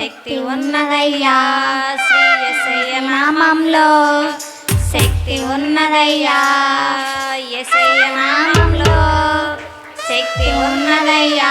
శక్తి ఉన్నదయ్యా. శ్రీ ఎసయ్య నామంలో శక్తి ఉన్నదయ్యా. ఎసయ్య నామంలో శక్తి ఉన్నదయ్యా.